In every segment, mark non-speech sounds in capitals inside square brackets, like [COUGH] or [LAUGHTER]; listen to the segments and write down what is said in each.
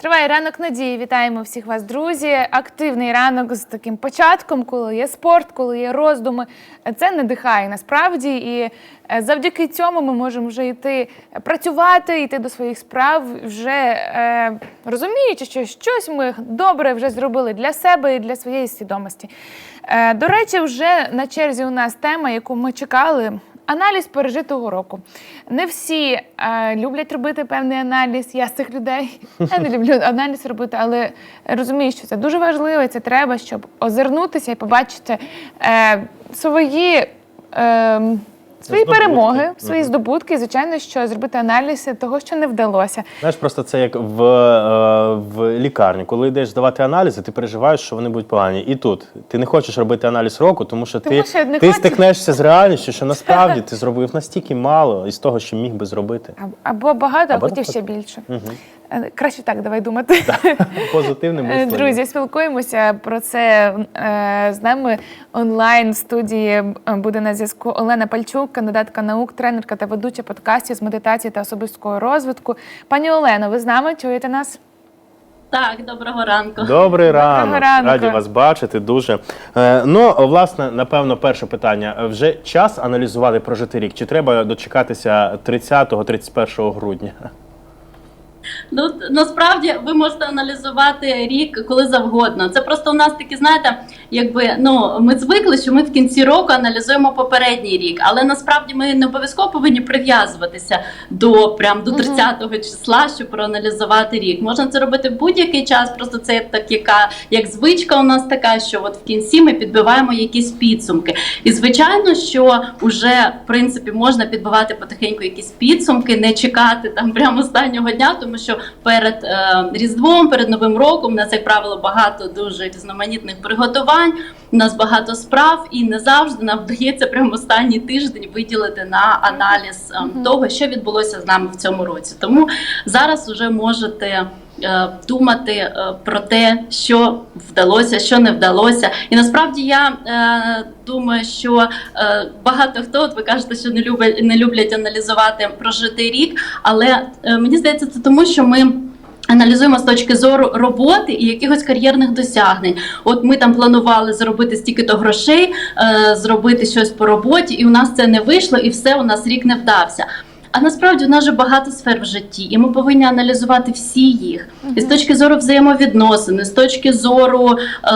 Триває ранок надії. Вітаємо всіх вас, друзі. Активний ранок з таким початком, коли є спорт, коли є роздуми. Це надихає насправді. І е, завдяки цьому ми можемо вже йти працювати, йти до своїх справ, вже е, розуміючи, що щось ми добре вже зробили для себе і для своєї свідомості. Е, до речі, вже на черзі у нас тема, яку ми чекали. Аналіз пережитого року. Не всі е, люблять робити певний аналіз. Я з цих людей я не люблю аналіз робити, але розумію, що це дуже важливо, це треба, щоб озирнутися і побачити е, свої. Е, Свої Здобутки. перемоги, свої здобутки, і, звичайно, що зробити аналіз того, що не вдалося. Знаєш, просто це як в, е, в лікарні. Коли йдеш здавати аналізи, ти переживаєш, що вони будуть погані. І тут ти не хочеш робити аналіз року, тому що Тому ти, що ти хочеш. стикнешся з реальністю, що [LAUGHS] насправді ти зробив настільки мало із того, що міг би зробити. Або багато, а Або потім ще навпаки. більше. Угу. Е, Краще так, давай думати. [LAUGHS] Позитивне Е, мислення. Друзі, спілкуємося про це е, з нами онлайн в студії е, буде на зв'язку Олена Пальчук, кандидатка наук, тренерка та ведуча подкастів з медитації та особистого розвитку. Пані Олено, ви з нами чуєте нас? Так, доброго ранку. Добрий ранок. ранку. раді вас бачити. Дуже е, ну власне, напевно, перше питання. Е, Вже час аналізувати прожитий рік? Чи треба дочекатися 30-31 грудня? Ну насправді ви можете аналізувати рік коли завгодно. Це просто у нас такі, знаєте, якби ну ми звикли, що ми в кінці року аналізуємо попередній рік, але насправді ми не обов'язково повинні прив'язуватися до прям до 30-го числа, щоб проаналізувати рік. Можна це робити в будь-який час. Просто це так, яка як звичка у нас така, що от в кінці ми підбиваємо якісь підсумки. І звичайно, що вже в принципі можна підбивати потихеньку якісь підсумки, не чекати там прямо останнього дня, тому що перед е, Різдвом, перед Новим роком, на як правило багато дуже різноманітних приготувань. У нас багато справ, і не завжди нам [LAUGHS] вдається прямо останній тиждень виділити на аналіз е, того, що відбулося з нами в цьому році. Тому зараз вже можете. Е, Думати е, про те, що вдалося, що не вдалося, і насправді я е, думаю, що багато хто, от ви кажете, що не люблять не люблять аналізувати прожитий рік, але мені здається, це тому, що ми. Аналізуємо з точки зору роботи і якихось кар'єрних досягнень. От ми там планували заробити стільки-то грошей, зробити щось по роботі, і у нас це не вийшло, і все у нас рік не вдався. А насправді у нас же багато сфер в житті, і ми повинні аналізувати всі їх. І з точки зору взаємовідносин, і з точки зору е,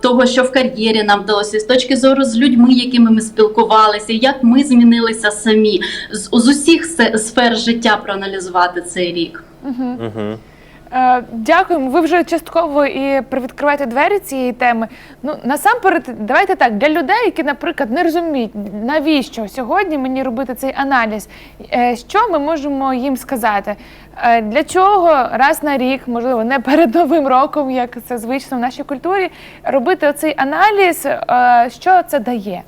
того, що в кар'єрі нам вдалося, і з точки зору з людьми, якими ми спілкувалися, як ми змінилися самі, з, з усіх сфер життя проаналізувати цей рік. Угу. Е, Дякуємо. Ви вже частково і привідкриваєте двері цієї теми. Ну насамперед, давайте так для людей, які, наприклад, не розуміють, навіщо сьогодні мені робити цей аналіз. е, Що ми можемо їм сказати? Е, Для чого раз на рік, можливо, не перед новим роком, як це звично в нашій культурі, робити оцей аналіз, що це дає?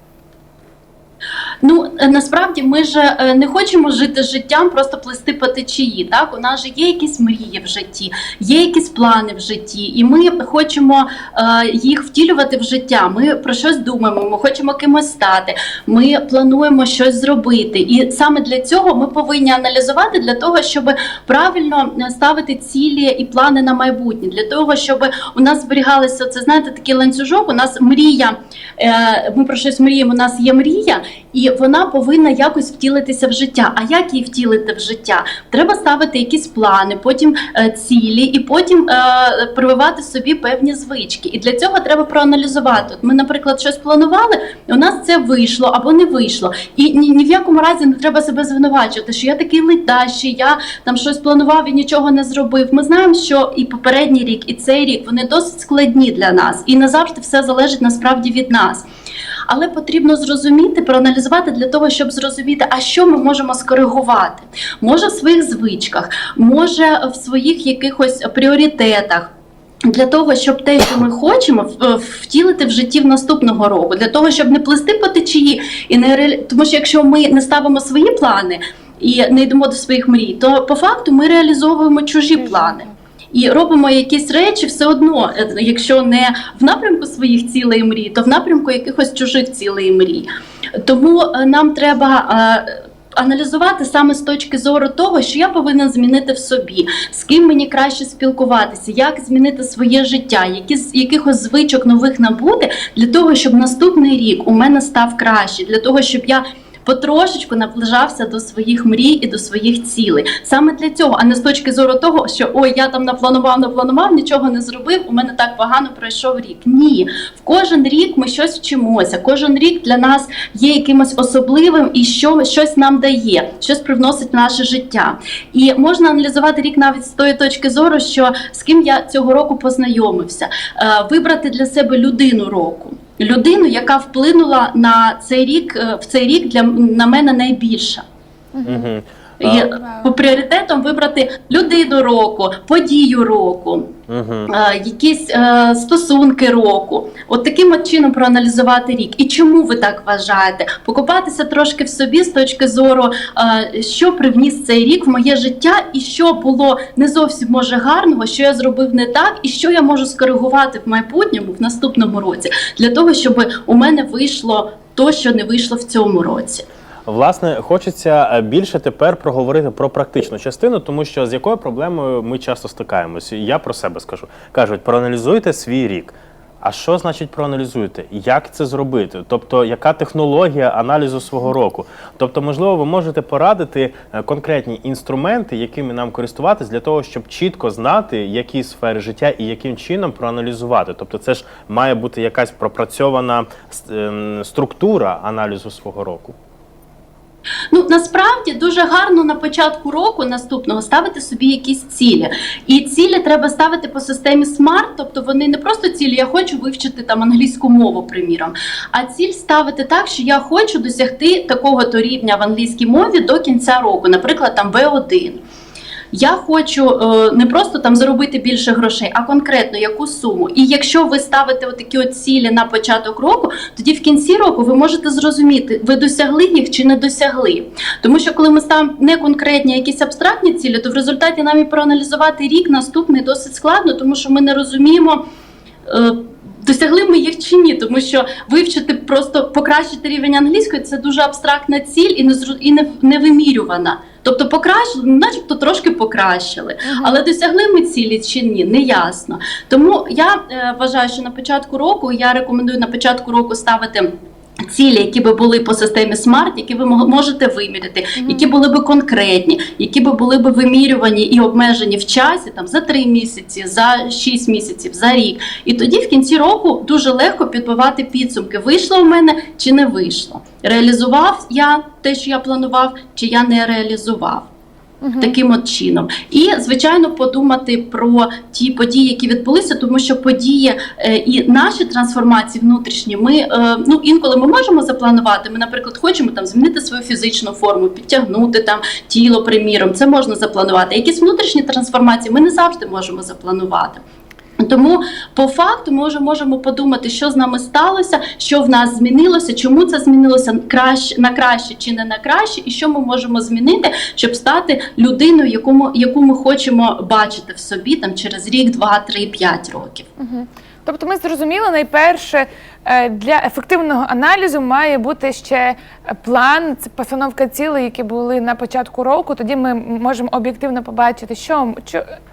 Ну е, насправді ми ж е, не хочемо жити життям, просто плести по течії. Так, у нас же є якісь мрії в житті, є якісь плани в житті, і ми хочемо е, їх втілювати в життя. Ми про щось думаємо, ми хочемо кимось стати. Ми плануємо щось зробити. І саме для цього ми повинні аналізувати для того, щоб правильно е, ставити цілі і плани на майбутнє, для того, щоб у нас зберігалося це, знаєте, такий ланцюжок. У нас мрія. е, Ми про щось мріємо. У нас є мрія, і вона повинна якось втілитися в життя. А як її втілити в життя? Треба ставити якісь плани, потім е, цілі, і потім е, прививати собі певні звички. І для цього треба проаналізувати. От ми, наприклад, щось планували, у нас це вийшло або не вийшло. І ні, ні в якому разі не треба себе звинувачувати, що я такий ледащий, я там щось планував і нічого не зробив. Ми знаємо, що і попередній рік, і цей рік вони досить складні для нас, і не завжди все залежить насправді від нас. Але потрібно зрозуміти, проаналізувати для того, щоб зрозуміти, а що ми можемо скоригувати. Може в своїх звичках, може в своїх якихось пріоритетах. Для того, щоб те, що ми хочемо, втілити в житті в наступного року, для того, щоб не плисти по течії, і не реалі... тому що якщо ми не ставимо свої плани і не йдемо до своїх мрій, то по факту ми реалізовуємо чужі плани. І робимо якісь речі все одно, е, якщо не в напрямку своїх цілей і мрій, то в напрямку якихось чужих цілей і мрій. Тому е, нам треба е, аналізувати саме з точки зору того, що я повинен змінити в собі, з ким мені краще спілкуватися, як змінити своє життя, які з якихось звичок нових набути для того, щоб наступний рік у мене став краще, для того, щоб я. Потрошечку наближався до своїх мрій і до своїх цілей. Саме для цього, а не з точки зору того, що ой, я там напланував, напланував, нічого не зробив. У мене так погано пройшов рік. Ні, в кожен рік ми щось вчимося. Кожен рік для нас є якимось особливим і що щось нам дає, щось привносить в наше життя. І можна аналізувати рік навіть з тої точки зору, що з ким я цього року познайомився, Е, вибрати для себе людину року. Людину, яка вплинула на цей рік е, в цей рік для на мене найбільше. Угу. По пріоритетам вибрати людину року, подію року, Угу. якісь е, стосунки року. От таким от чином проаналізувати рік. І чому ви так вважаєте? Покопатися трошки в собі з точки зору, е, що привніс цей рік в моє життя, і що було не зовсім може гарного, що я зробив не так, і що я можу скоригувати в майбутньому, в наступному році, для того, щоб у мене вийшло то, що не вийшло в цьому році. Власне, хочеться е, більше тепер проговорити про практичну частину, тому що з якою проблемою ми часто стикаємося. Я про себе скажу. Кажуть, проаналізуйте свій рік. А що значить проаналізуйте? Як це зробити? Тобто, яка технологія аналізу свого року? Тобто, можливо, ви можете порадити е, конкретні інструменти, якими нам користуватись для того, щоб чітко знати, які сфери життя і яким чином проаналізувати. Тобто, це ж має бути якась пропрацьована ем, структура аналізу свого року. Ну насправді дуже гарно на початку року наступного ставити собі якісь цілі. І цілі треба ставити по системі SMART, тобто вони не просто цілі, я хочу вивчити там англійську мову, приміром, а ціль ставити так, що я хочу досягти такого-то рівня в англійській мові до кінця року, наприклад, там B1. Я хочу е, не просто там заробити більше грошей, а конкретно яку суму. І якщо ви ставите отакі от цілі на початок року, тоді в кінці року ви можете зрозуміти, ви досягли їх чи не досягли. Тому що коли ми ставимо не конкретні, а якісь абстрактні цілі, то в результаті нам і проаналізувати рік наступний досить складно, тому що ми не розуміємо. е, Досягли ми їх чи ні, тому що вивчити просто покращити рівень англійської це дуже абстрактна ціль і не і не, не вимірювана. Тобто покращили, ну, начебто трошки покращили, але досягли ми цілі чи ні, не ясно. Тому я е, вважаю, що на початку року я рекомендую на початку року ставити. Цілі, які би були по системі SMART, які ви можете виміряти, які були би конкретні, які би були би вимірювані і обмежені в часі, там за три місяці, за шість місяців, за рік. І тоді в кінці року дуже легко підбивати підсумки: вийшло в мене чи не вийшло. Реалізував я те, що я планував, чи я не реалізував. Таким от чином, і звичайно, подумати про ті події, які відбулися, тому що події е, і наші трансформації внутрішні, ми е, ну інколи ми можемо запланувати. Ми, наприклад, хочемо там змінити свою фізичну форму, підтягнути там тіло, приміром. Це можна запланувати. Якісь внутрішні трансформації ми не завжди можемо запланувати. Тому по факту ми вже можемо подумати, що з нами сталося, що в нас змінилося, чому це змінилося краще на краще чи не на краще, і що ми можемо змінити, щоб стати людиною, яку ми, яку ми хочемо бачити в собі там через рік, два, три, п'ять років. Тобто ми зрозуміли, найперше для ефективного аналізу має бути ще е, план, постановка цілей, які були на початку року. Тоді ми можемо об'єктивно побачити, що,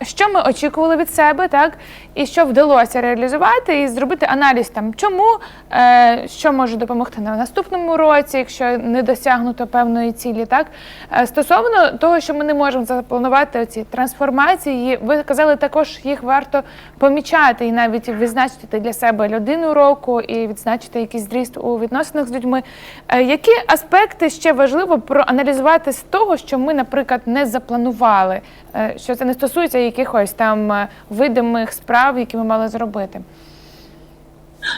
що, ми очікували від себе, так і що вдалося реалізувати, і зробити аналіз там, чому, е, що може допомогти на наступному році, якщо не досягнуто певної цілі. Так Е, стосовно того, що ми не можемо запланувати ці трансформації, ви казали, також їх варто помічати і навіть відзначити для себе людину року і відзначити якийсь зріст у відносинах з людьми. Е, Які аспекти ще важливо проаналізувати з того, що ми, наприклад, не запланували, Е, що це не стосується якихось там е, видимих справ, які ми мали зробити?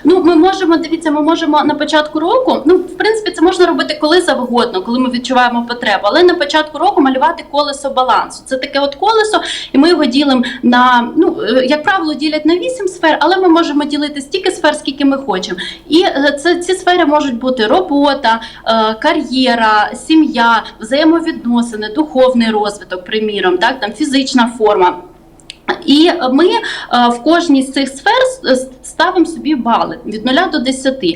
Ну, ми можемо дивіться, ми можемо на початку року. Ну, в принципі, це можна робити коли завгодно, коли ми відчуваємо потребу. Але на початку року малювати колесо балансу. Це таке от колесо, і ми його ділимо на ну е, як правило, ділять на вісім сфер, але ми можемо ділити стільки сфер, скільки ми хочемо. І е, це ці сфери можуть бути робота, е, кар'єра, сім'я, взаємовідносини, духовний розвиток, приміром, так там фізична форма. І ми е, в кожній з цих сфер ставимо собі бали від 0 до 10, е,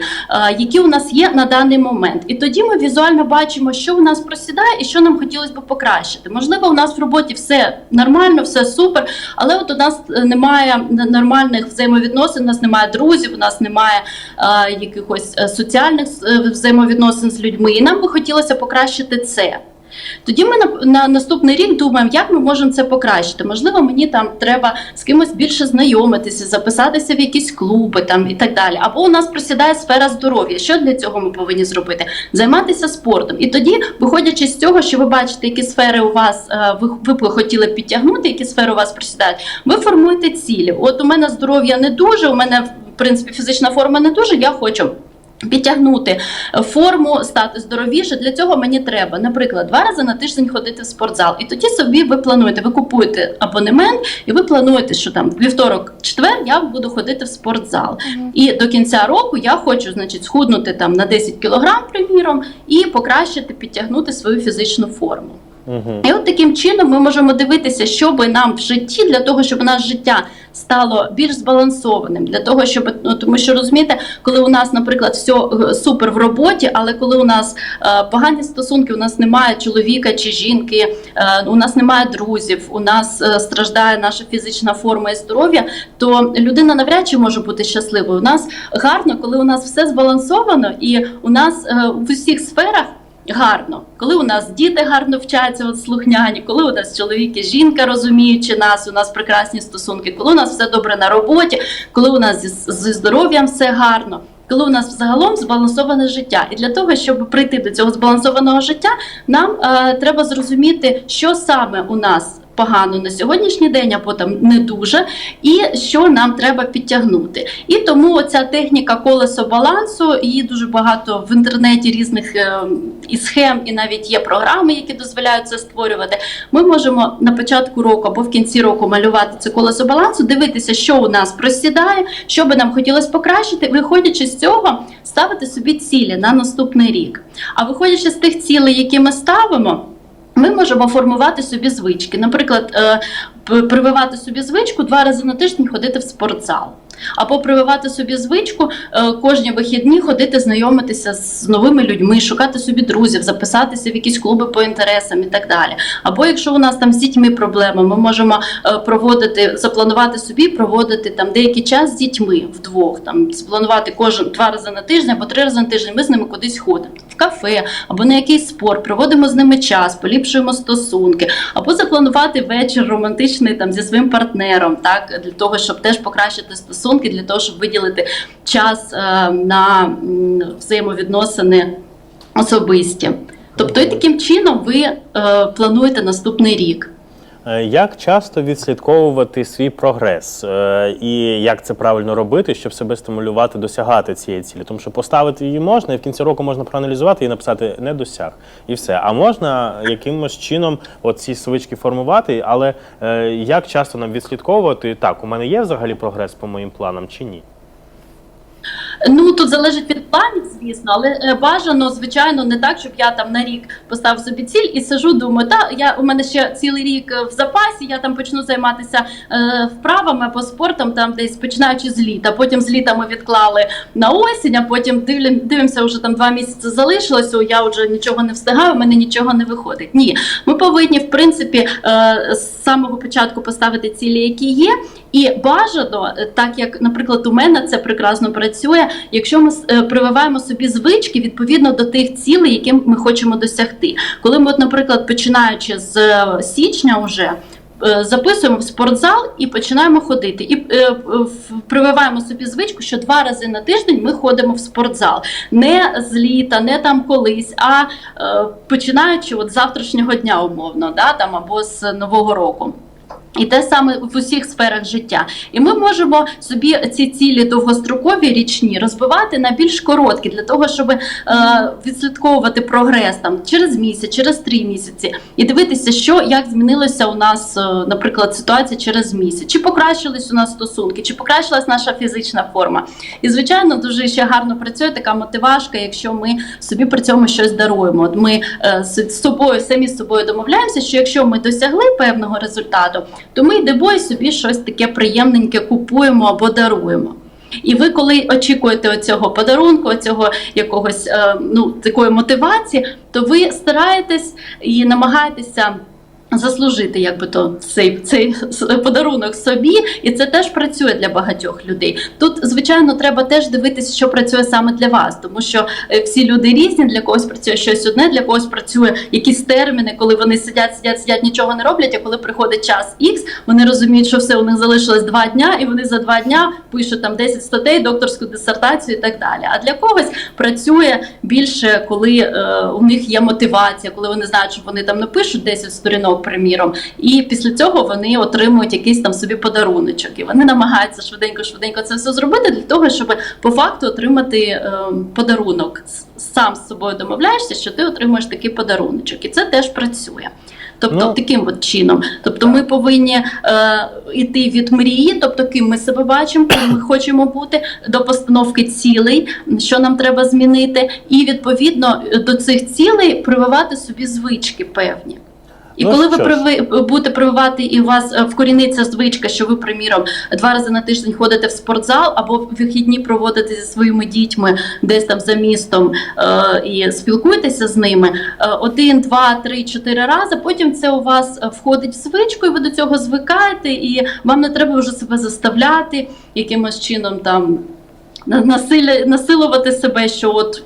які у нас є на даний момент. І тоді ми візуально бачимо, що у нас просідає і що нам хотілося б покращити. Можливо, у нас в роботі все нормально, все супер, але от у нас е, немає нормальних взаємовідносин, у нас немає друзів, у нас немає е, якихось е, соціальних е, взаємовідносин з людьми. І нам би хотілося покращити це. Тоді ми на, на наступний рік думаємо, як ми можемо це покращити. Можливо, мені там треба з кимось більше знайомитися, записатися в якісь клуби там і так далі. Або у нас просідає сфера здоров'я. Що для цього ми повинні зробити? Займатися спортом. І тоді, виходячи з цього, що ви бачите, які сфери у вас е, ви, ви б хотіли підтягнути, які сфери у вас просідають, ви формуєте цілі. От у мене здоров'я не дуже, у мене в принципі фізична форма не дуже. Я хочу. Підтягнути форму, стати здоровіше. Для цього мені треба, наприклад, два рази на тиждень ходити в спортзал. І тоді собі ви плануєте, ви купуєте абонемент, і ви плануєте, що там вівторок, четвер я буду ходити в спортзал. І до кінця року я хочу, значить, схуднути там на 10 кілограм, приміром, і покращити, підтягнути свою фізичну форму. Угу. І от таким чином ми можемо дивитися, що би нам в житті для того, щоб наше життя стало більш збалансованим, для того, щоб ну тому, що розумієте, коли у нас, наприклад, все супер в роботі, але коли у нас е, погані стосунки, у нас немає чоловіка чи жінки, е, у нас немає друзів, у нас е, страждає наша фізична форма і здоров'я, то людина навряд чи може бути щасливою. У нас гарно, коли у нас все збалансовано, і у нас е, в усіх сферах. Гарно, коли у нас діти гарно вчаться, от слухняні, коли у нас чоловік і жінка розуміючи нас, у нас прекрасні стосунки, коли у нас все добре на роботі, коли у нас зі, зі здоров'ям все гарно, коли у нас взагалом збалансоване життя. І для того, щоб прийти до цього збалансованого життя, нам е, треба зрозуміти, що саме у нас. Погано на сьогоднішній день, або там не дуже, і що нам треба підтягнути. І тому ця техніка колесо балансу, її дуже багато в інтернеті різних е, і схем, і навіть є програми, які дозволяють це створювати. Ми можемо на початку року або в кінці року малювати це колесо балансу, дивитися, що у нас просідає, що би нам хотілося покращити. Виходячи з цього, ставити собі цілі на наступний рік. А виходячи з тих цілей, які ми ставимо. Ми можемо формувати собі звички. Наприклад, е, прививати собі звичку два рази на тиждень ходити в спортзал. Або прививати собі звичку е, кожні вихідні ходити знайомитися з новими людьми, шукати собі друзів, записатися в якісь клуби по інтересам і так далі. Або якщо у нас там з дітьми проблеми, ми можемо е, проводити, запланувати собі, проводити там деякий час з дітьми вдвох, там спланувати кожен два рази на тиждень або три рази на тиждень. Ми з ними кудись ходимо в кафе або на якийсь спорт, проводимо з ними час, поліпшуємо стосунки, або запланувати вечір романтичний там зі своїм партнером, так для того, щоб теж покращити стосунки, для того, щоб виділити час е, на взаємовідносини особисті. Тобто, і таким чином ви е, плануєте наступний рік. Е, Як часто відслідковувати свій прогрес, Е, і як це правильно робити, щоб себе стимулювати, досягати цієї цілі? Тому що поставити її можна, і в кінці року можна проаналізувати і написати не досяг, і все. А можна якимось чином от ці свички формувати, але е, як часто нам відслідковувати, так, у мене є взагалі прогрес по моїм планам чи ні? Ну тут залежить від планів, звісно, але е, бажано, звичайно, не так, щоб я там на рік поставив собі ціль і сижу, думаю, та я у мене ще цілий рік е, в запасі, я там почну займатися е, вправами або спортом, там десь починаючи з літа. Потім з літа ми відклали на осінь, а потім дивимося, вже там два місяці залишилося. Я вже нічого не встигаю, у мене нічого не виходить. Ні, ми повинні в принципі е, з самого початку поставити цілі, які є. І бажано, е, так як, наприклад, у мене це прекрасно працює, якщо ми е, прививаємо собі звички відповідно до тих цілей, які ми хочемо досягти. Коли ми, от, наприклад, починаючи з е, січня, вже е, записуємо в спортзал і починаємо ходити. І е, прививаємо собі звичку, що два рази на тиждень ми ходимо в спортзал. Не з літа, не там колись, а е, починаючи от з завтрашнього дня, умовно, да, там або з нового року. І те саме в усіх сферах життя. І ми можемо собі ці цілі довгострокові річні розбивати на більш короткі, для того, щоб е, відслідковувати прогрес там через місяць, через три місяці, і дивитися, що як змінилося у нас, е, наприклад, ситуація через місяць, чи покращились у нас стосунки, чи покращилась наша фізична форма. І звичайно, дуже ще гарно працює така мотивашка, якщо ми собі при цьому щось даруємо. От ми е, з собою самі з собою домовляємося, що якщо ми досягли певного результату, то ми йдемо і собі щось таке приємненьке купуємо або даруємо. І ви, коли очікуєте цього подарунку, цього якогось е, ну такої мотивації, то ви стараєтесь і намагаєтеся. Заслужити, якби то цей, цей подарунок собі, і це теж працює для багатьох людей. Тут, звичайно, треба теж дивитися, що працює саме для вас, тому що е, всі люди різні, для когось працює щось одне, для когось працює якісь терміни, коли вони сидять, сидять, сидять, нічого не роблять. А коли приходить час X, вони розуміють, що все у них залишилось два дня, і вони за два дня пишуть там 10 статей, докторську дисертацію і так далі. А для когось працює більше, коли е, у них є мотивація, коли вони знають, що вони там напишуть 10 сторінок, приміром, і після цього вони отримують якийсь там собі подаруночок. І вони намагаються швиденько, швиденько це все зробити для того, щоб по факту отримати е, подарунок. Сам з собою домовляєшся, що ти отримуєш такий подаруночок, і це теж працює. Тобто Ну, таким от чином. Тобто ми повинні е, йти від мрії, тобто ким ми себе бачимо, ким ми хочемо бути, до постановки цілей, що нам треба змінити, і відповідно до цих цілей прививати собі звички певні. І Ну, коли ви приви, будете прививати і у вас е, вкоріниться звичка, що ви, приміром, два рази на тиждень ходите в спортзал або в вихідні проводите зі своїми дітьми десь там за містом е, і спілкуєтеся з ними е, один, два, три, чотири рази. Потім це у вас е, входить в звичку, і ви до цього звикаєте, і вам не треба вже себе заставляти якимось чином там на- насилля, насилувати себе, що от.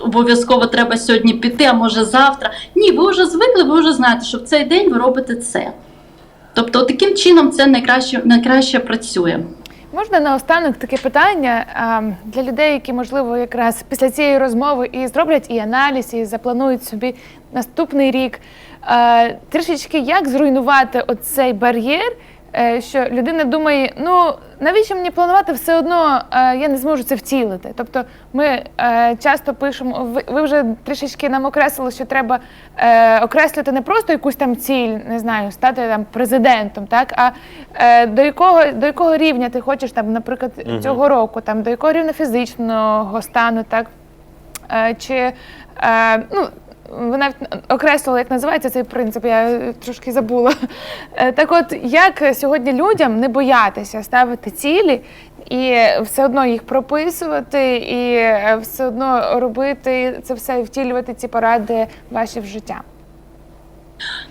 Обов'язково треба сьогодні піти, а може завтра. Ні, ви вже звикли, ви вже знаєте, що в цей день ви робите це. Тобто, таким чином це найкраще, найкраще працює. Можна наостанок таке питання для людей, які, можливо, якраз після цієї розмови і зроблять і аналіз, і запланують собі наступний рік. Трішечки як зруйнувати оцей бар'єр, що людина думає, ну навіщо мені планувати все одно, е, я не зможу це втілити. Тобто ми е, часто пишемо, ви, вже трішечки нам окреслили, що треба е, окреслити не просто якусь там ціль, не знаю, стати там президентом, так а е, до якого до якого рівня ти хочеш там, наприклад, Мгм. цього року, там до якого рівня фізичного стану, так е, чи е, ну. Ви навіть окреслили, як називається цей принцип, я трошки забула. Е, Так от, як сьогодні людям не боятися ставити цілі і все одно їх прописувати, і е, все одно робити це все втілювати ці поради ваші в життя?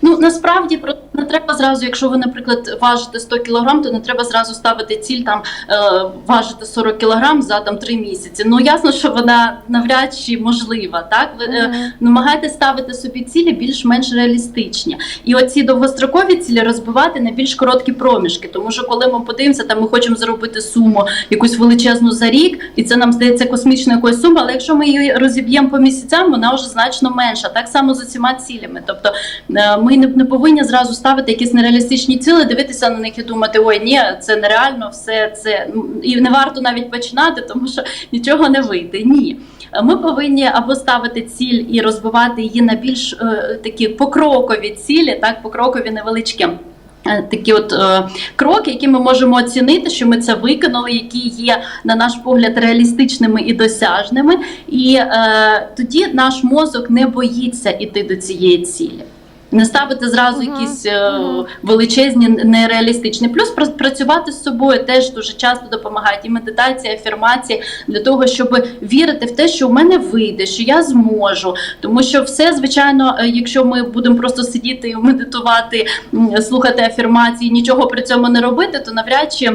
Ну насправді не треба зразу, якщо ви, наприклад, важите 100 кг, то не треба зразу ставити ціль там е, важити 40 кг за там 3 місяці. Ну ясно, що вона навряд чи можлива. Так ви е, Мгм. намагайтеся ставити собі цілі більш-менш реалістичні. І оці довгострокові цілі розбивати на більш короткі проміжки. Тому що коли ми подивимося, там ми хочемо заробити суму якусь величезну за рік, і це нам здається космічною якоюсь сумою, але якщо ми її розіб'ємо по місяцям, вона вже значно менша. Так само з усіма цілями. Тобто е, ми не, не повинні зразу ставити якісь нереалістичні цілі, дивитися на них і думати, ой, ні, це нереально, все це ну, і не варто навіть починати, тому що нічого не вийде. Ні. Ми повинні або ставити ціль і розбивати її на більш е, такі покрокові цілі, так покрокові невеличкі. е, Такі от е, кроки, які ми можемо оцінити, що ми це виконали, які є, на наш погляд, реалістичними і досяжними, і е, тоді наш мозок не боїться іти до цієї цілі. Не ставити зразу Мгм, якісь е, величезні, нереалістичні. Плюс пра- працювати з собою теж дуже часто допомагають і медитація, і афірмації для того, щоб вірити в те, що в мене вийде, що я зможу. Тому що все, звичайно, е, якщо ми будемо просто сидіти і медитувати, слухати афірмації, нічого при цьому не робити, то навряд чи.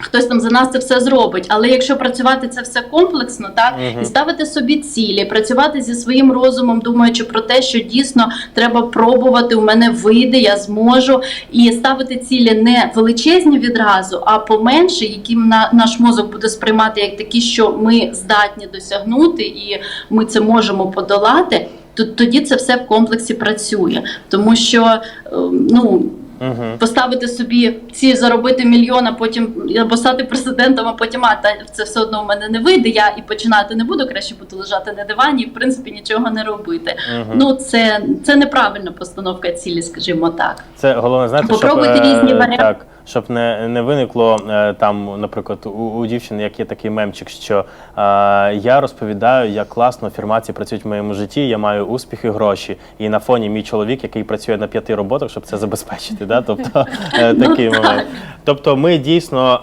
Хтось там за нас це все зробить, але якщо працювати це все комплексно, так Мгм. і ставити собі цілі, працювати зі своїм розумом, думаючи про те, що дійсно треба пробувати, у мене вийде, я зможу, і ставити цілі не величезні відразу, а поменше, які на наш мозок буде сприймати як такі, що ми здатні досягнути, і ми це можемо подолати. То тоді це все в комплексі працює, тому що ем, ну Угу. поставити собі ці заробити мільйон, а потім або стати президентом, а потім а та це все одно в мене не вийде. Я і починати не буду. Краще буду лежати на дивані і в принципі нічого не робити. Угу. Ну це, це неправильна постановка цілі, скажімо так. Це головне, знаєте, щоб, Попробуйте е, різні варіанти. Так, щоб не, не виникло е, там, наприклад, у, у дівчини, як є такий мемчик, що е, я розповідаю, як класно афірмації працюють в моєму житті, я маю успіх і гроші. І на фоні мій чоловік, який працює на п'яти роботах, щоб це забезпечити. Да? Тобто е, [LAUGHS] такий момент. Тобто, ми дійсно,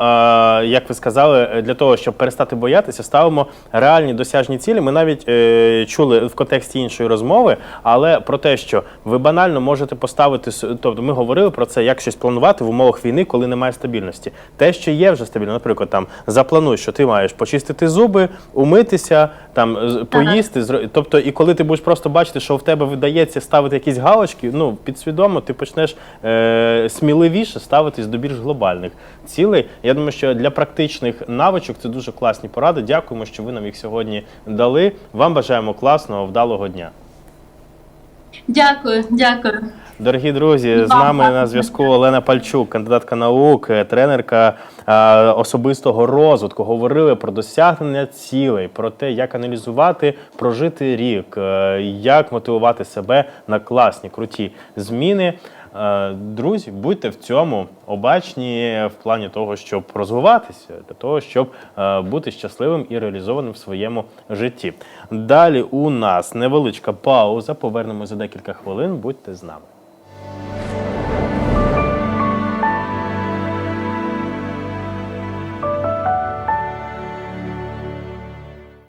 е, як ви сказали, для того, щоб перестати боятися, ставимо реальні досяжні цілі. Ми навіть е, чули в контексті іншої розмови, але про те, що ви банально можете поставити тобто, ми говорили про це, як щось планувати в умовах війни, коли немає стабільності. Те, що є вже стабільно, наприклад, там заплануй, що ти маєш почистити зуби, умитися, там поїсти. зро- Тобто, і коли ти будеш просто бачити, що в тебе видається ставити якісь галочки, ну підсвідомо ти почнеш е, сміливіше ставитись до більш глобальних цілей. Я думаю, що для практичних навичок це дуже класні поради. Дякуємо, що ви нам їх сьогодні дали. Вам бажаємо класного, вдалого дня. Дякую, дякую. Дорогі друзі, з нами на зв'язку Олена Пальчук, кандидатка наук, тренерка особистого розвитку. Говорили про досягнення цілей, про те, як аналізувати прожитий рік, е, як мотивувати себе на класні, круті зміни. Е, Друзі, будьте в цьому обачні в плані того, щоб розвиватися, для того, щоб е, бути щасливим і реалізованим в своєму житті. Далі у нас невеличка пауза. Повернемося за декілька хвилин. Будьте з нами.